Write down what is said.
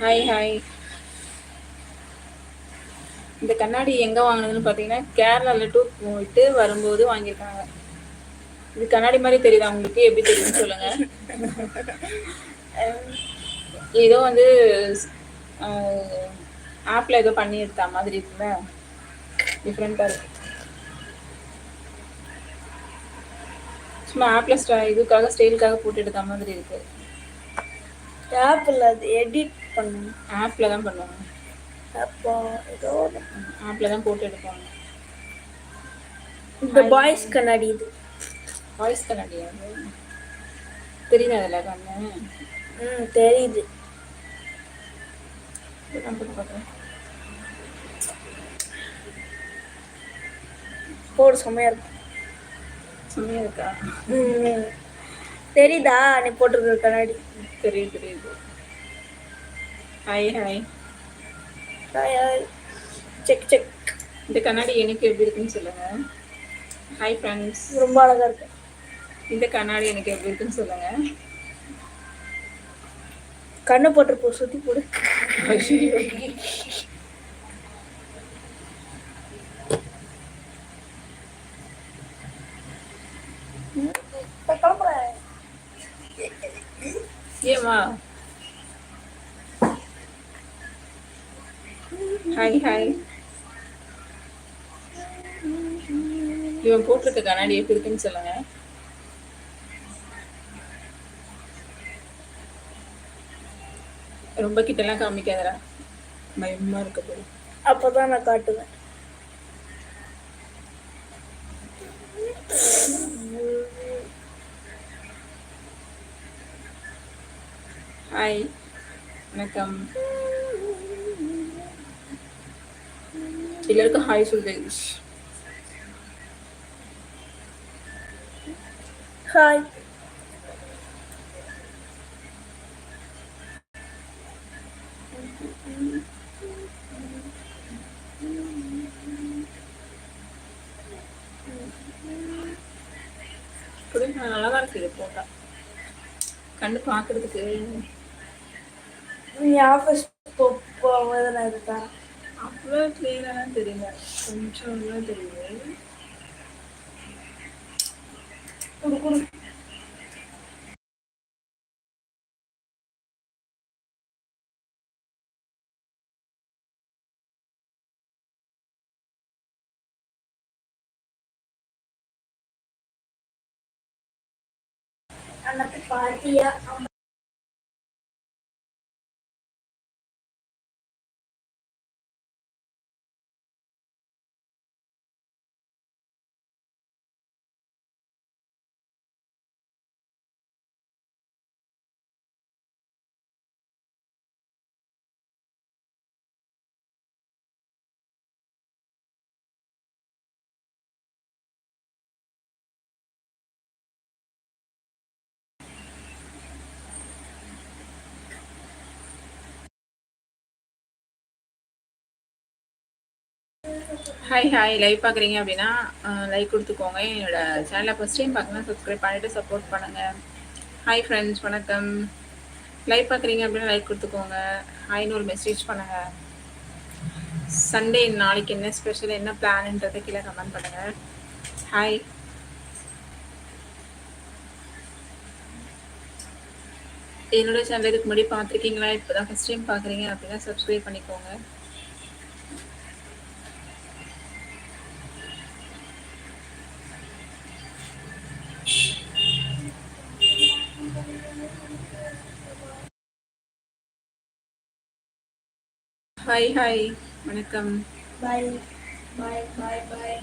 Hi hi இந்த கண்ணாடி எங்க வாங்குனதுன்னு பாத்தீங்கன்னா கேரளால டூர் போயிட்டு வரும்போது வாங்கியிருக்காங்க. இது கண்ணாடி மாதிரி தெரியுதா உங்களுக்கு? எப்படி தெரியுதுன்னு சொல்லுங்க. ஏதோ வந்து ஆப்ல ஏதோ பண்ணி எடுத்த மாதிரி இருக்குல்ல? டிஃப்ரெண்டா இருக்கு. சும்மா ஆப்ல ஸ்டா இதுக்காக ஸ்டைலுக்காக போட்டு எடுத்த மாதிரி இருக்கு. ஆப்பிள் அது எடிட் பண்ணணும் ஆப்ல தான் பண்ணுவாங்க. அப்போ ஏதோ. ஆப்ல தான் போட்டு எடுப்பாங்க. இந்த பாய்ஸ் கண்ணாடி இது. வாய்ஸ் கண்ணாடியா? தெரியுதா அதில் கண்ணு ம் தெரியுது. போடு செம்மையா இருக்கு. செம்மையா இருக்கா. தெரியுதா? நீ போட்டிருக்கிற கண்ணாடி. தெரியுது தெரியுது. ஹாய் ஹாய் செக் செக் இந்த கண்ணாடி எனக்கு எப்படி இருக்குன்னு சொல்லுங்க. ஹாய் ஃப்ரெண்ட்ஸ் ரொம்ப அழகா இருக்கு. இந்த கண்ணாடி எனக்கு எப்படி இருக்குன்னு சொல்லுங்க. கண்ணு போட்டிருப்போம் சுத்தி போடு. இப்ப கிளம்புறேன் ஏமா ஹாய் ஹாய் இவன் போட்டிருக்க கண்ணாடி எப்படி இருக்குன்னு சொல்லுங்க. ரொம்ப கிட்டலாம் காமிக்காதடா. பயமா இருக்க போது அப்பதான் நான் காட்டுவேன். ஹாய் வணக்கம். எல்லாருக்கும் ஹாய் சொல்லு ஹாய் புரியுது நல்லா தான் இருக்கு இது போட்டா கண்ணு பார்க்கறதுக்கு நீ ஆஃபீஸ் போகும்போது நான் இருக்கேன் அவ்வளோ கிளியராலாம் தெரியல கொஞ்சம் தான் தெரியுது. குடு குடு. அன்னத்து பாட்டியா ஹாய் ஹாய் லைவ் பார்க்குறீங்க அப்படின்னா லைக் கொடுத்துக்கோங்க. என்னோட சேனலை ஃபஸ்ட் டைம் பார்க்கணும் சப்ஸ்கிரைப் பண்ணிவிட்டு சப்போர்ட் பண்ணுங்கள் ஹாய் ஃப்ரெண்ட்ஸ் வணக்கம். லைவ் பார்க்குறீங்க அப்படின்னா லைக் கொடுத்துக்கோங்க. ஹாய்னு ஒரு மெசேஜ் பண்ணுங்கள் சண்டே நாளைக்கு என்ன ஸ்பெஷல் என்ன பிளான்ன்றதை கீழே கமெண்ட் பண்ணுங்கள் ஹாய் என்னோட சேனல் இதுக்கு முன்னாடி பார்த்துருக்கீங்களா? இப்போ தான் ஃபஸ்ட் டைம் பார்க்குறீங்க அப்படின்னா சப்ஸ்கிரைப் பண்ணிக்கோங்க. ஹாய் ஹாய் வணக்கம். பாய் பாய் பாய் பாய்